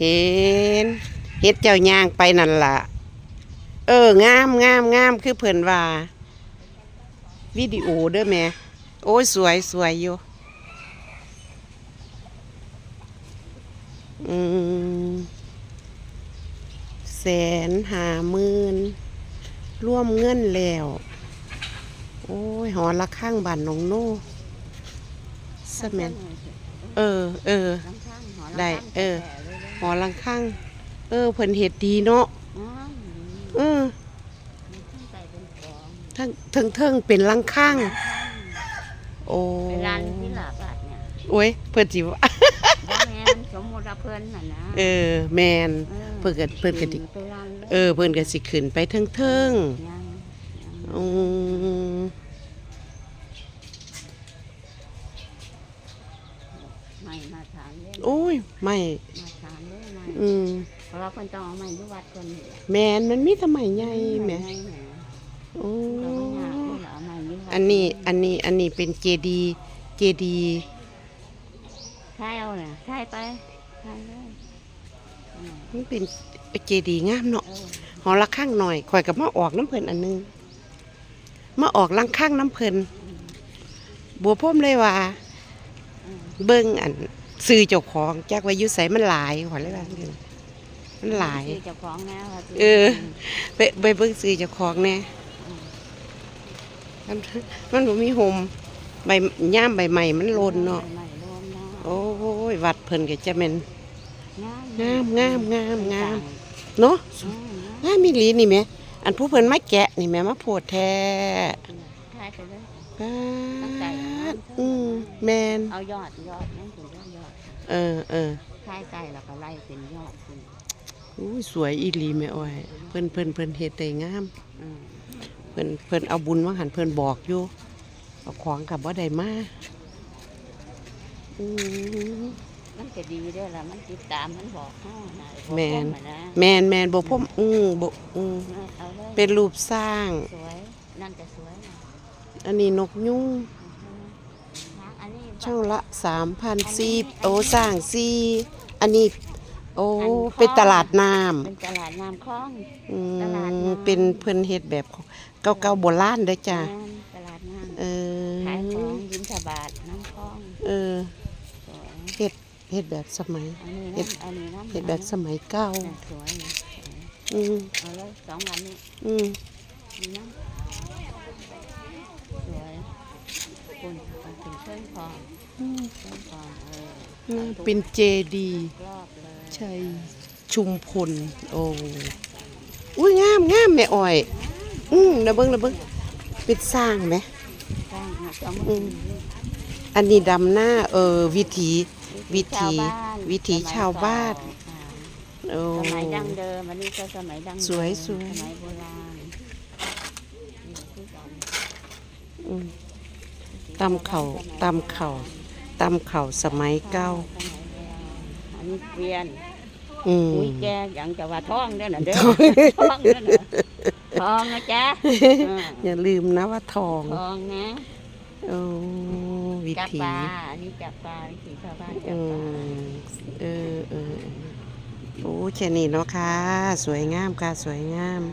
เห็นเฮ็ดเจ้าย่างไปนั่นล่ะ เอองามงามงามคือเพิ่นว่าวิดีโอเด้อแม่โอ้ยสวยสวยอยู่แสนหาหมื่นร่วมเงินแล้ว โอ้ย หอละข้างบ้านหนองโน่สแมนเออ เออ ได้ เออ หอลังข้าง เออเพิ่นเฮ็ดดีเนาะเออทั้งเทิงเทิงๆเป็นลังข้าง โอ้เวลาที่หลับอะเนี่ยโอ้ยเพิ่นสิว่าบ่แม่นสมมุติว่าเพิ่นน่ะนะเออ แมนเออเพิ่นก็เพิ่นก็สิไปร้านเลยเออเพิ่นก็สิขึ้นไปเทิงเทิงยังๆอื ไม่มาถามเล่นโอ้ยไม่มาถามเล่นไม่อืมเพราะว่าเพิ่นต้องเอาไม้อยู่วัดคนนี่แมนมันมีสมัยใหญ่แหมไแหมโอ้เราไม่อยากให้เราเอาไม้อยู่วัดอันนี้อันนี้อันนี้เป็นเจดีย์เจดีย์ใช่เอาน่ะใช่ไปใช่เลยอืมมันเป็นเจดีย์งามเนาะเออหอละข้างหน่อยข่อยกับมาออกน้ำเพิ่นอันหนึงมาออกลังข้างน้ำเพิ่นบัวพ่มเลยว่า เบิ่งอันซื้อเจ้าของจักว่าอยู่ไสมันหลายขอยเลยว่าจังซี้มันหลายชื่อเจ้าของนะว่าเออ ไปไปเบิ่งซื้อเจ้าของแน่มันมันบ่มีโฮมใบย่ามใบใหม่มันหล่นเนาะใหม่รวมเนาะโอ้ยวัดเพิ่นก็จะแม่นงามงามงามงามงามเนาะอืมงามมีหลีนี่แหมอันผู้เพิ่นมาแกะนี่แหมมาโพดแท้ใช่ไปเลยป๊าตั้งใจนะดอืม แมนเอายอดยอดนั่นถึงยอดเออเออใช่ใจแล้วก็ไล่เป็นยอดขึ้นอุ้ยสวยอีหลีแม่อ้อย เพิ่นเพิ่นเพิ่นเฮ็ดได้งามอืมเพิ่นเพิ่นเอาบุญว่าหันเพิ่นบอกอยู่เอาของกับบ่ได้มาอืมมันจะดีด้วยล่ะมันติดตามมันบอกเฮานะบอกแม่นผมอะนะแมนแมนบ่พ่มอืมบ่อืมเอาเลยเป็นรูปสร้าง สวยนั่นจะสวยนะอันนี้นกยุงอันนี้ ช่องละ3,000โอ้สร้างสี่อันนี้ โอ้เป็นตลาดน้ำเป็นตลาดน้ำคลองอืตลาดมน้ำเป็นเพิ่นเฮ็ดแบบเก่าๆโบราณเด้อจ้ะแม่นตลาดน้เออำขายของยินทบาทน้ำคลองเออสวยเฮ็ดเฮ็ดแบบสมัยอันนี้เฮ็ดน้ำอันนี้น้ำเฮ็ดแบบสมัยเก่าน่ะสวยนะสวยอืมเอาเลยสองอันนี้อืมดีนะสวยคุณ เอาถึงเชิงพองอืมเชิงพองเอออืมเป็นเจดีย์รอบเลยชัยชุมพล โอ้อุ้ยงามงามแม่อ้อย อืมนะเบิ่งนะเบิ่งเป็นสร้างไหมสร้างมาสองอืมอันนี้ดำหน้า เออ วิถี วิถีชาวบ้านวิถีชาวบ้านสมัยเก่า โอ้อ่าสมัยดั้งเดิมอันนี้ก็สมัยดั้งเดิมสวยสวยสมัยโบราณนี่คือกันอืม ตำเข่าตำเข่าตำเข่าสมัยเก่าสมัยโบราณอันนี้เกวียนอืมอุ้ยแกอย่างจะว่าท้องเด้อน่ะเด้อท้องเด้อน่ะทองนะจ๊ะอ่าอย่าลืมนะว่าทองทองนะโอ้วิจับถีปลาอันนี้จับปลาวิถีชาวบ้านจัอืบปลามเออเออเออโอ้แค่นี้เนาะค่ะ สวยงามค่ะ สวยงาม